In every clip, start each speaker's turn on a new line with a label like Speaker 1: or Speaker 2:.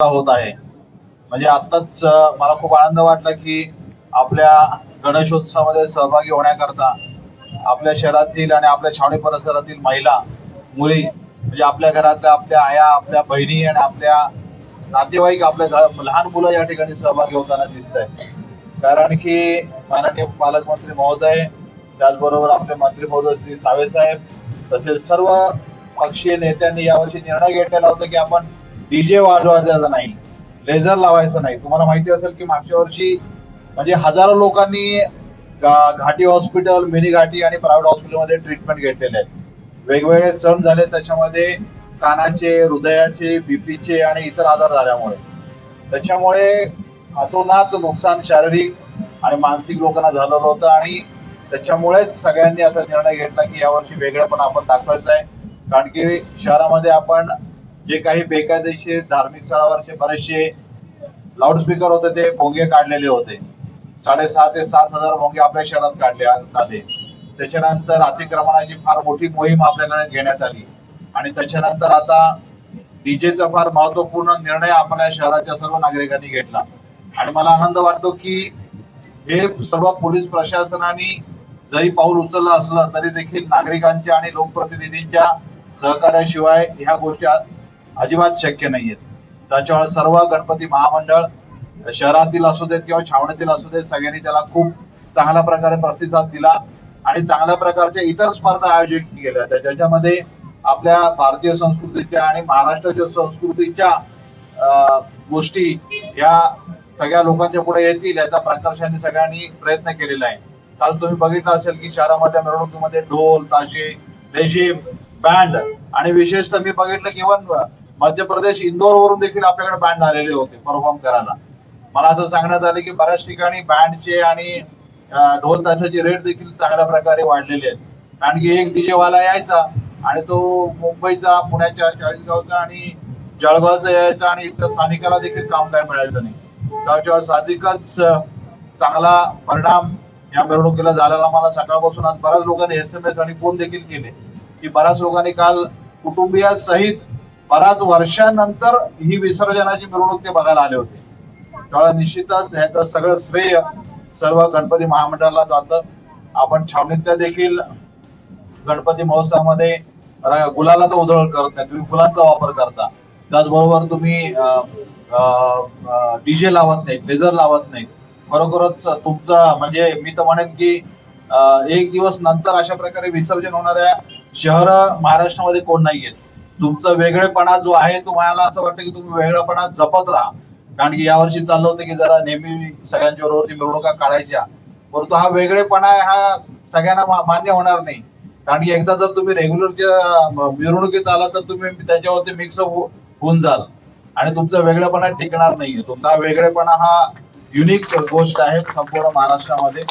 Speaker 1: होत आहे. म्हणजे आत्ताच मला खूप आनंद वाटला की आपल्या गणेशोत्सवामध्ये सहभागी होण्याकरता आपल्या शहरातील आणि आपल्या छावणी परिसरातील महिला मुली म्हणजे आपल्या घरातल्या आपल्या आया आपल्या बहिणी आणि आपल्या नातेवाईक आपल्या लहान मुलं या ठिकाणी सहभागी होताना दिसत आहे कारण की माननीय पालकमंत्री महोदय त्याचबरोबर आपले मंत्री महोदय श्री सावे साहेब तसेच सर्व पक्षीय नेत्यांनी यावर्षी निर्णय घेतलेला होता की आपण डीजे वाजवायचा नाही लेझर लावायचं नाही. तुम्हाला माहिती असेल की मागच्या वर्षी म्हणजे हजारो लोकांनी घाटी हॉस्पिटल मिनी घाटी आणि प्रायव्हेट हॉस्पिटलमध्ये ट्रीटमेंट घेतलेले आहे वेगवेगळे सण झाले त्याच्यामध्ये कानाचे हृदयाचे बीपीचे आणि इतर आजार झाल्यामुळे. त्याच्यामुळे अतोनात नुकसान शारीरिक आणि मानसिक लोकांना झालेलं होतं आणि त्याच्यामुळेच सगळ्यांनी असा निर्णय घेतला की यावर्षी वेगळं पण आपण दाखवायचं आहे. कारण की शहरामध्ये आपण जे काही बेकायदेशीर धार्मिक स्थळावरचे बरेचसे लाऊडस्पीकर होते ते भोंगे काढलेले होते. साडेसहा ते सात हजार भोंगे आपल्या शहरात काढले आले त्याच्यानंतर अतिक्रमणाची फार मोठी मोहीम आपल्याकडे घेण्यात आली. आणि त्याच्यानंतर आता डीजेचा फार महत्त्वपूर्ण निर्णय आपल्या शहराच्या सर्व नागरिकांनी घेतला. आणि मला आनंद वाटतो की हे सर्व पोलीस प्रशासनाने जरी पाऊल उचललं असलं तरी देखील नागरिकांच्या आणि लोकप्रतिनिधींच्या सहकार्याशिवाय ह्या गोष्टी अजिबात शक्य नाहीयेत त्याच्यामुळे सर्व गणपती महामंडळ शहरातील असू देत किंवा छावणीतील असू देत सगळ्यांनी त्याला खूप चांगल्या प्रकारे प्रतिसाद दिला आणि चांगल्या प्रकारच्या इतर स्पर्धा आयोजित केल्या. ज्याच्यामध्ये आपल्या भारतीय संस्कृतीच्या आणि महाराष्ट्राच्या संस्कृतीच्या गोष्टी या सगळ्या लोकांच्या पुढे येतील याचा प्रकर्षाने सगळ्यांनी प्रयत्न केलेला आहे. काल तुम्ही बघितलं असेल की शहरामध्ये मिरवणुकीमध्ये ढोल ताशे रेशीम बँड आणि विशेषतः मी बघितलं की इव्हन मध्य प्रदेश इंदोर वरून देखील आपल्याकडे बँड झालेले होते परफॉर्म करायला. मला असं सांगण्यात आलं की बऱ्याच ठिकाणी बँडचे आणि ढोल ताशाचे रेट देखील चांगल्या प्रकारे वाढलेले आहेत. कारण की एक डीजे वाला यायचा आणि तो मुंबईचा पुण्याच्या चाळीसगावचा आणि जळगावचा यायचा आणि इथं स्थानिकाला देखील काम काय मिळायचं नाही. त्याशिवाय साहजिकच चांगला परिणाम या मिरवणुकीला झालेला मला सकाळपासून आज बऱ्याच लोकांनी एस एम एस आणि फोन देखील केले की बऱ्याच लोकांनी काल कुटुंबियासहित बऱ्याच वर्षानंतर ही विसर्जनाची मिरवणूक ते बघायला आले होते. त्यामुळे निश्चितच ह्याचं सगळं श्रेय सर्व गणपती महामंडळाला जातं. आपण छावणीतल्या देखील गणपती महोत्सवामध्ये गुलालाचं गुलालाचा उधळ करत नाही तुम्ही फुलांचा वापर करता. त्याचबरोबर तुम्ही डीजे लावत नाही लेझर लावत नाही खरोखरच तुमचं म्हणजे मी तर म्हणेन की एक दिवस नंतर अशा प्रकारे विसर्जन होणाऱ्या शहर महाराष्ट्रामध्ये कोण नाही आहेत तुमचा वेगळेपणा जो आहे तुम्हाला असं वाटतं की तुम्ही वेगळेपणा जपत राहा. कारण की यावर्षी चाललं होतं की जरा नेहमी सगळ्यांच्या बरोबर मिरवणुका काढायच्या. परंतु हा वेगळेपणा हा सगळ्यांना मान्य होणार नाही. कारण की एकदा जर तुम्ही रेग्युलरच्या मिरवणुकीत आला तर तुम्ही त्याच्यावरती मिक्स हो-, होऊन जाल. आणि तुमचा वेगळेपणा टिकणार नाहीये. तुमचा वेगळेपणा हा युनिक गोष्ट आहे संपूर्ण महाराष्ट्रामध्ये.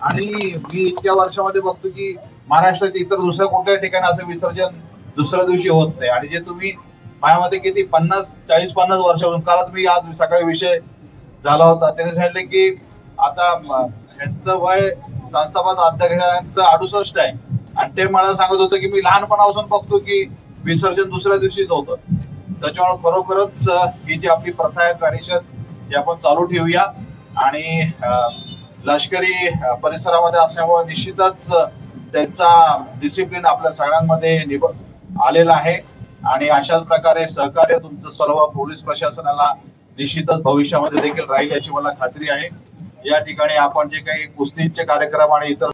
Speaker 1: आणि मी इतक्या वर्षामध्ये बघतो की महाराष्ट्रात इतर दुसऱ्या कुठल्याही ठिकाणी असं विसर्जन दुसऱ्या दिवशी होत नाही. आणि जे तुम्ही माझ्यामध्ये किती पन्नास चाळीस पन्नास वर्षापासून काल मी आज सकाळी विषय झाला होता. त्याने सांगितले की आता ह्यांचं यांचं वय संस्थापक अध्यक्षांचं अडुसष्ट आहे. आणि ते मला सांगत होतं की मी लहानपणापासून बघतो की विसर्जन दुसऱ्या दिवशीच होतं. त्याच्यामुळे खरोखरच ही जी आपली प्रथा आहे ट्रॅडिशन ती आपण चालू ठेवूया. आणि लष्करी परिसरामध्ये असल्यामुळे निश्चितच त्यांचा डिसिप्लिन आपल्या सगळ्यांमध्ये निभ आलेला आहे. आणि अशाच प्रकारे सहकार्य तुमचं सर्व पोलीस प्रशासनाला निश्चितच भविष्यामध्ये देखील राहील याची मला खात्री आहे. या ठिकाणी आपण जे काही कुस्तीचे कार्यक्रम आणि इतर